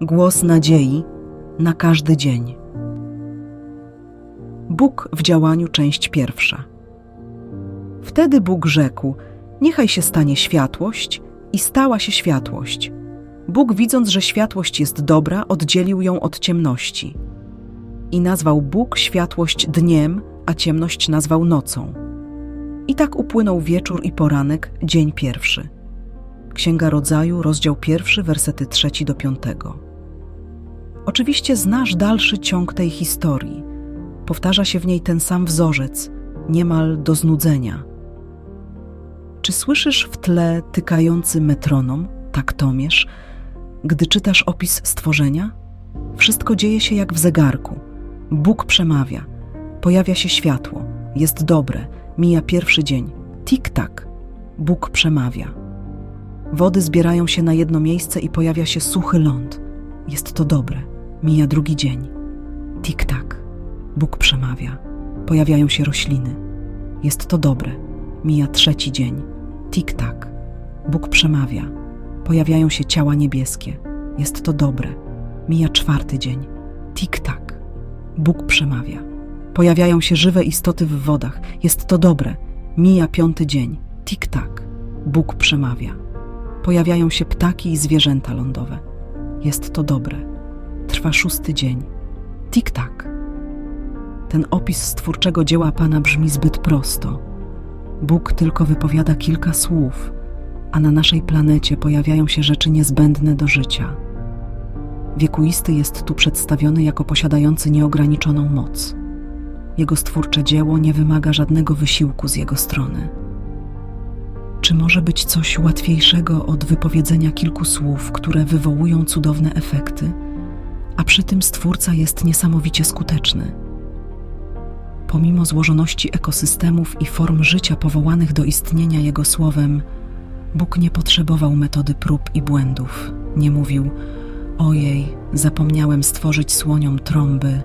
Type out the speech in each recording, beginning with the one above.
Głos nadziei na każdy dzień. Bóg w działaniu, część pierwsza. Wtedy Bóg rzekł: Niechaj się stanie światłość, i stała się światłość. Bóg, widząc, że światłość jest dobra, oddzielił ją od ciemności. I nazwał Bóg światłość dniem, a ciemność nazwał nocą. I tak upłynął wieczór i poranek, dzień pierwszy. Księga Rodzaju, rozdział pierwszy, wersety trzeci do piątego. Oczywiście znasz dalszy ciąg tej historii. Powtarza się w niej ten sam wzorzec, niemal do znudzenia. Czy słyszysz w tle tykający metronom, taktomierz, gdy czytasz opis stworzenia? Wszystko dzieje się jak w zegarku. Bóg przemawia, pojawia się światło, jest dobre, mija pierwszy dzień. Tik-tak, Bóg przemawia. Wody zbierają się na jedno miejsce i pojawia się suchy ląd. Jest to dobre, mija drugi dzień. Tik-tak, Bóg przemawia. Pojawiają się rośliny. Jest to dobre, mija trzeci dzień. Tik-tak, Bóg przemawia. Pojawiają się ciała niebieskie. Jest to dobre. Mija czwarty dzień. Tik-tak. Bóg przemawia. Pojawiają się żywe istoty w wodach. Jest to dobre. Mija piąty dzień. Tik-tak. Bóg przemawia. Pojawiają się ptaki i zwierzęta lądowe. Jest to dobre. Trwa szósty dzień. Tik-tak. Ten opis stwórczego dzieła Pana brzmi zbyt prosto. Bóg tylko wypowiada kilka słów, a na naszej planecie pojawiają się rzeczy niezbędne do życia. Wiekuisty jest tu przedstawiony jako posiadający nieograniczoną moc. Jego stwórcze dzieło nie wymaga żadnego wysiłku z jego strony. Czy może być coś łatwiejszego od wypowiedzenia kilku słów, które wywołują cudowne efekty, a przy tym stwórca jest niesamowicie skuteczny? Pomimo złożoności ekosystemów i form życia powołanych do istnienia Jego słowem, Bóg nie potrzebował metody prób i błędów. Nie mówił: Ojej, zapomniałem stworzyć słoniom trąby,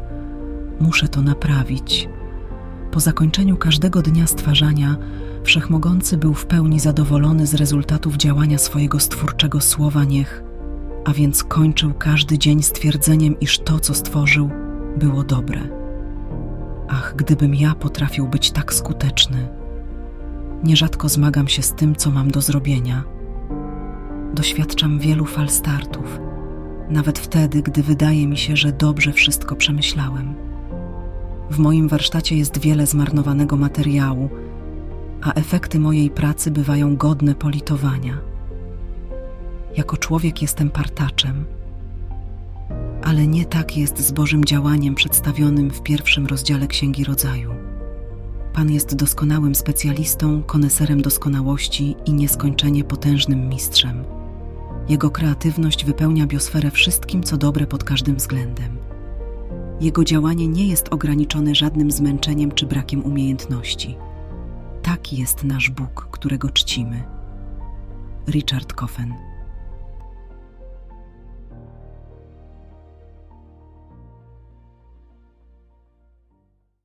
muszę to naprawić. Po zakończeniu każdego dnia stwarzania, wszechmogący był w pełni zadowolony z rezultatów działania swojego stwórczego słowa niech, a więc kończył każdy dzień stwierdzeniem, iż to, co stworzył, było dobre. Ach, gdybym ja potrafił być tak skuteczny. Nierzadko zmagam się z tym, co mam do zrobienia. Doświadczam wielu fal startów, nawet wtedy, gdy wydaje mi się, że dobrze wszystko przemyślałem. W moim warsztacie jest wiele zmarnowanego materiału, a efekty mojej pracy bywają godne politowania. Jako człowiek jestem partaczem, ale nie tak jest z Bożym działaniem przedstawionym w pierwszym rozdziale Księgi Rodzaju. Pan jest doskonałym specjalistą, koneserem doskonałości i nieskończenie potężnym mistrzem. Jego kreatywność wypełnia biosferę wszystkim, co dobre pod każdym względem. Jego działanie nie jest ograniczone żadnym zmęczeniem czy brakiem umiejętności. Taki jest nasz Bóg, którego czcimy. Richard Coffen